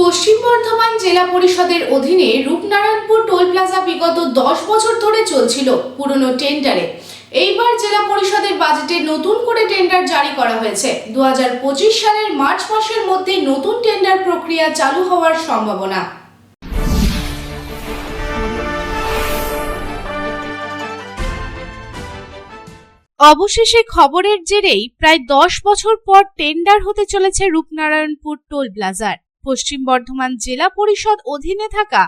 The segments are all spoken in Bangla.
পশ্চিম বর্ধমান জেলা পরিষদের অধীনে রূপনারায়ণপুর টোল প্লাজা বিগত দশ বছর ধরে চলছিল পুরনো টেন্ডারে। এইবার জেলা পরিষদের বাজেটে নতুন করে টেন্ডার জারি করা হয়েছে। দু হাজার পঁচিশ সালের মার্চ মাসের মধ্যেই নতুন টেন্ডার প্রক্রিয়া চালু হওয়ার সম্ভাবনা। অবশেষে খবরের জেরেই প্রায় দশ বছর পর টেন্ডার হতে চলেছে রূপনারায়ণপুর টোল প্লাজার। পশ্চিম বর্ধমান জেলা পরিষদ অধীনে থাকা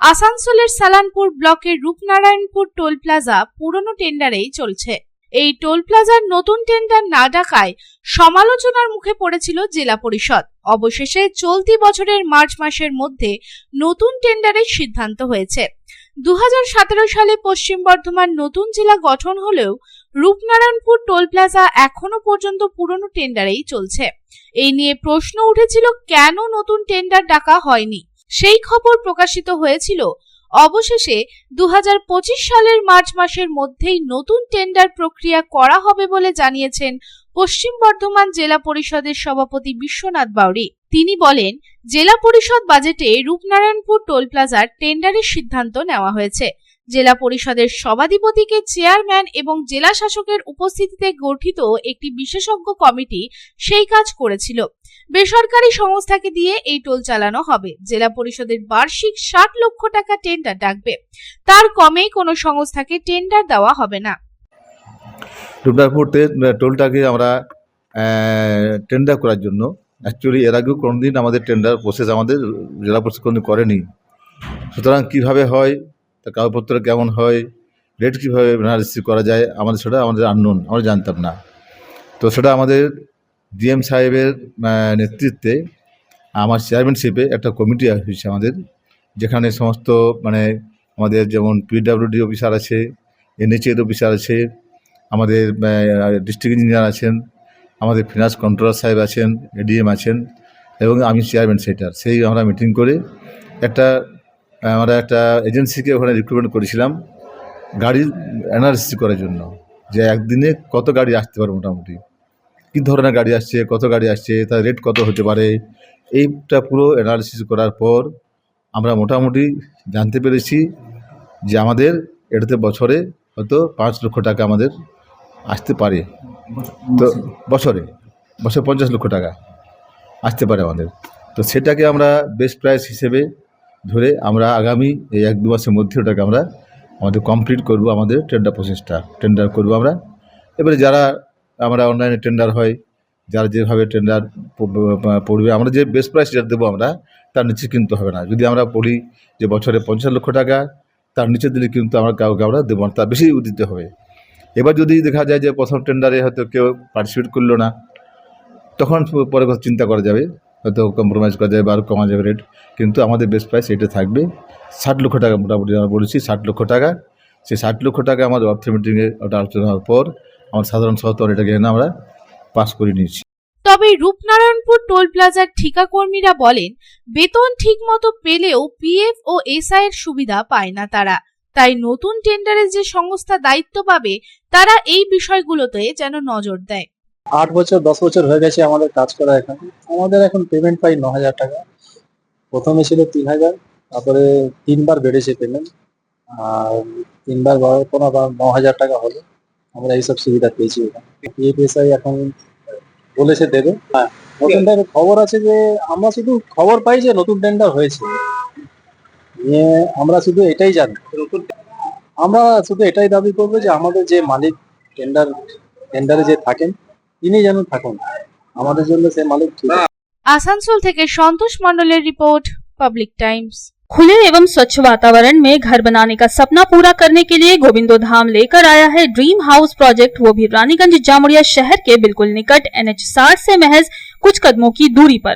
আসানসোলের সালানপুর ব্লকের রূপনারায়ণপুর টোল প্লাজা পুরনো টেন্ডারেই চলছে। এই টোল প্লাজার নতুন টেন্ডার না ডাকায় সমালোচনার মুখে পড়েছিল জেলা পরিষদ। অবশেষে চলতি বছরের মার্চ মাসের মধ্যে নতুন টেন্ডারের সিদ্ধান্ত হয়েছে। দু হাজার সতেরো সালে পশ্চিম বর্ধমান নতুন জেলা গঠন হলেও রূপনারায়ণপুর টোল প্লাজা এখনও পর্যন্ত পুরনো টেন্ডারেই চলছে। এই নিয়ে প্রশ্ন উঠেছিল, কেন নতুন টেন্ডার ডাকা হয়নি? সেই খবর প্রকাশিত হয়েছিল, অবশেষে দু হাজার পঁচিশ সালের মার্চ মাসের মধ্যেই নতুন টেন্ডার প্রক্রিয়া করা হবে বলে জানিয়েছেন পশ্চিম বর্ধমান জেলা পরিষদের সভাপতি বিশ্বনাথ বাউরি। তিনি বলেন, জেলা পরিষদ বাজেটে রূপনারায়ণপুর টোল প্লাজার টেন্ডারের সিদ্ধান্ত নেওয়া হয়েছে। জেলা পরিষদের সভাধিপতিকে চেয়ারম্যান এবং জেলা শাসকের উপস্থিতিতে গঠিত একটি বিশেষজ্ঞ কমিটি সেই কাজ করেছিল। বেসরকারি সংস্থাকে দিয়ে এই টোল চালানো হবে। জেলা পরিষদের বার্ষিক ষাট লক্ষ টাকা টেন্ডার ডাকবে। তার কমে কোনো সংস্থাকে টেন্ডার দেওয়া হবে না। টোলটাকে আমরা টেন্ডার করার জন্য অ্যাকচুয়ালি এর আগেও কোনোদিন আমাদের টেন্ডার প্রসেস আমাদের জেলা পরিষদ করেনি। সুতরাং কীভাবে হয় তা কাগজপত্র কেমন হয়? রেট কীভাবে রিসিভ করা যায়? আমাদের সেটা আমাদের আননোন আমরা জানতাম না। তো সেটা আমাদের ডিএম সাহেবের নেতৃত্বে আমার চেয়ারম্যানশিপে একটা কমিটি হয়েছে আমাদের, যেখানে সমস্ত মানে আমাদের যেমন পিডাব্লিউডি অফিসার আছে এনএচএর অফিসার আছে, আমাদের ডিস্ট্রিক্ট ইঞ্জিনিয়ার আছেন, আমাদের ফিনান্স কন্ট্রোলার সাহেব আছেন এডিএম আছেন, এবং আমি চেয়ারম্যান সেটার সেই আমরা মিটিং করে একটা আমরা একটা এজেন্সিকে ওখানে রিক্রুটমেন্ট করেছিলাম গাড়ির অ্যানালিসিস করার জন্য, যে একদিনে কত গাড়ি আসতে পারে মোটামুটি, কী ধরনের গাড়ি আসছে, কত গাড়ি আসছে, তার রেট কত হতে পারে, এইটা পুরো অ্যানালিসিস করার পর আমরা মোটামুটি জানতে পেরেছি যে আমাদের এটাতে বছরে হয়তো পাঁচ লক্ষ টাকা আমাদের আসতে পারে। তো বছরে বছরে পঞ্চাশ লক্ষ টাকা আসতে পারে আমাদের। তো সেটাকে আমরা বেস্ট প্রাইস হিসেবে ধরে আমরা আগামী এই এক দু মাসের মধ্যে ওটাকে আমরা আমাদের কমপ্লিট করব আমাদের টেন্ডার প্রসেসটা টেন্ডার করব আমরা। এবারে যারা আমরা অনলাইনে টেন্ডার হয়, যারা যেভাবে টেন্ডার পড়বে, আমরা যে বেস্ট প্রাইস যেটা দেবো আমরা, তার নিচে কিনতে হবে না। যদি আমরা পড়ি যে বছরে পঞ্চাশ লক্ষ টাকা, তার নিচে দিলে কিন্তু আমরা কাউকে আমরা দেবো না, তার বেশি দিতে হবে। এবার যদি দেখা যায় যে প্রথম টেন্ডারে হয়তো কেউ পার্টিসিপেট করল না, তখন পরে কথা চিন্তা করা যাবে। হয়তো কম্প্রোমাইজ করা যাবে আরও কমা যাবে রেট কিন্তু আমাদের বেস্ট প্রাইস এটা থাকবে। ষাট লক্ষ টাকা মোটামুটি আমরা বলেছি, ষাট লক্ষ টাকা। সেই ষাট লক্ষ টাকা আমাদের অর্থ মিটিংয়ে ওটা আলোচনা হওয়ার পর আমার সাধারণ সহতর এটাকে এনে আমরা পাস করে নিয়েছি। তবে রূপনারায়ণপুর টোল প্লাজার ঠিকাকর্মীরা বলেন, বেতন ঠিকমতো পেলেও পিএফ ও এসআই এর সুবিধা পায় না তারা। তাই নতুন টেন্ডারে যে সংস্থা দায়িত্ব পাবে, তারা এই বিষয়গুলোতে যেন নজর দেয়। আট বছর দশ বছর হয়ে গেছে আমাদের কাজ করা এখানে। আমাদের এখন পেমেন্ট পাই ন হাজার টাকা। প্রথমে ছিল তিন হাজার তারপরে তিনবার বেড়েছে পেমেন্ট আর তিনবার বাড়ার পর আবার ন হাজার টাকা হলো। আমরা এইসব সুবিধা পেয়েছি এখানে। পিএফএসআই এখন বলেছে দেবে। হ্যাঁ নতুন টেন্ডার খবর আছে যে আমরা শুধু খবর পাই যে নতুন টেন্ডার হয়েছে। নিয়ে আমরা শুধু এটাই জানি। আমরা শুধু এটাই দাবি করব যে আমাদের যে মালিক টেন্ডার টেন্ডারে যে থাকেন তিনি যেন থাকুন আমাদের জন্য সে মালিক ঠিক আছে। আসানসোল থেকে সন্তোষ মণ্ডলের রিপোর্ট পাবলিক টাইমস खुले एवं स्वच्छ वातावरण में घर बनाने का सपना पूरा करने के लिए गोविंदो धाम लेकर आया है ड्रीम हाउस प्रोजेक्ट वो भी रानीगंज जामुड़िया शहर के बिल्कुल निकट एनएच साठ से महज कुछ कदमों की दूरी पर